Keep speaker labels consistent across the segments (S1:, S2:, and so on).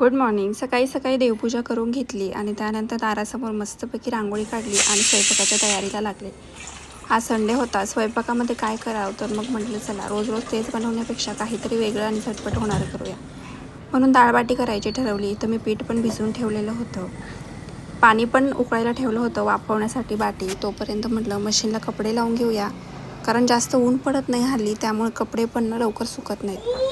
S1: Good morning सकाळी सकाळी देवपूजा करून घेतली आणि त्यानंतर दारासमोर मस्तपैकी रांगोळी काढली आणि स्वयंपाकाच्या तयारीला लागले. हा संडे होता. स्वयंपाकामध्ये काय करावं तर मग म्हटलं चला रोज रोज तेच बनवण्यापेक्षा काहीतरी वेगळं आणि झटपट होणारं करूया. म्हणून डाळबाटी करायची ठरवली. तर मी पीठ पण भिजवून ठेवलेलं होतं. पाणी पण उकळायला ठेवलं होतं वाफवण्यासाठी बाटी. तोपर्यंत म्हटलं मशीनला कपडे लावून घेऊया. कारण जास्त ऊन पडत नाही हल्ली त्यामुळे कपडे पण लवकर सुकत नाहीत.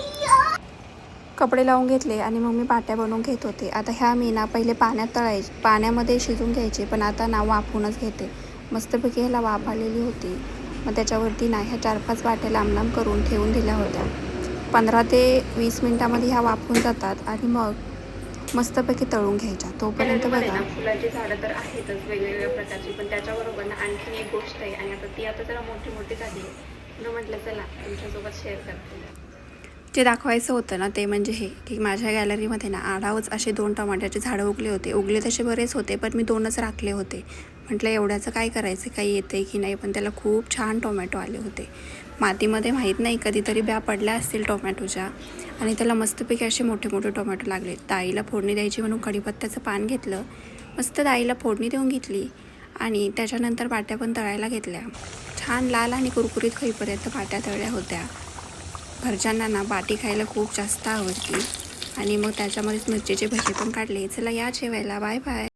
S1: कपडे लावून घेतले आणि मग मी पाट्या बनवून घेत होते. आता ह्या मी ना पहिले पाण्यात तळायचे पाण्यामध्ये शिजून घ्यायचे पण आता ना वाफवूनच घेते. मस्तपैकी ह्याला वाफ आलेली होती. मग त्याच्यावरती ना ह्या चार पाच वाट्या लांब लांब करून ठेवून दिल्या होत्या. पंधरा ते वीस मिनटामध्ये ह्या वाफून जातात आणि मग मस्तपैकी तळून घ्यायच्या. तोपर्यंत बघा. फुलाची झाडं तर आहेतच वेगवेगळ्या प्रकारची पण त्याच्याबरोबर ना आणखीन एक गोष्ट आहे आणि आता ती आता जरा मोठी मोठी झाली आहे म्हटलं चला तुमच्यासोबत शेअर करते. जे दाखवायचं होतं ना ते म्हणजे हे की माझ्या गॅलरीमध्ये ना आडावच असे दोन टमाट्याचे झाडं उगले होते. उगले तसे बरेच होते पण मी दोनच राखले होते. म्हटलं एवढ्याचं काय करायचं? काही येतं की नाही? पण त्याला खूप छान टोमॅटो आले होते. मातीमध्ये माहीत नाही कधीतरी ब्या पडल्या असतील टोमॅटोच्या. आणि त्याला मस्तपैकी असे मोठे मोठे टोमॅटो लागले. दाईला फोडणी द्यायची म्हणून कढीपत्त्याचं पान घेतलं. मस्त दाईला फोडणी देऊन घेतली. आणि त्याच्यानंतर पाट्या पण तळायला घेतल्या. छान लाल आणि कुरकुरीत होईपर्यंत पाट्या तळल्या होत्या. घरच्यांना ना बाटी खायला खूप जास्त आवडते. आणि मग त्याच्यामध्येच मिरचीचे भजे पण काढले. चला या जेवायला. Bye bye.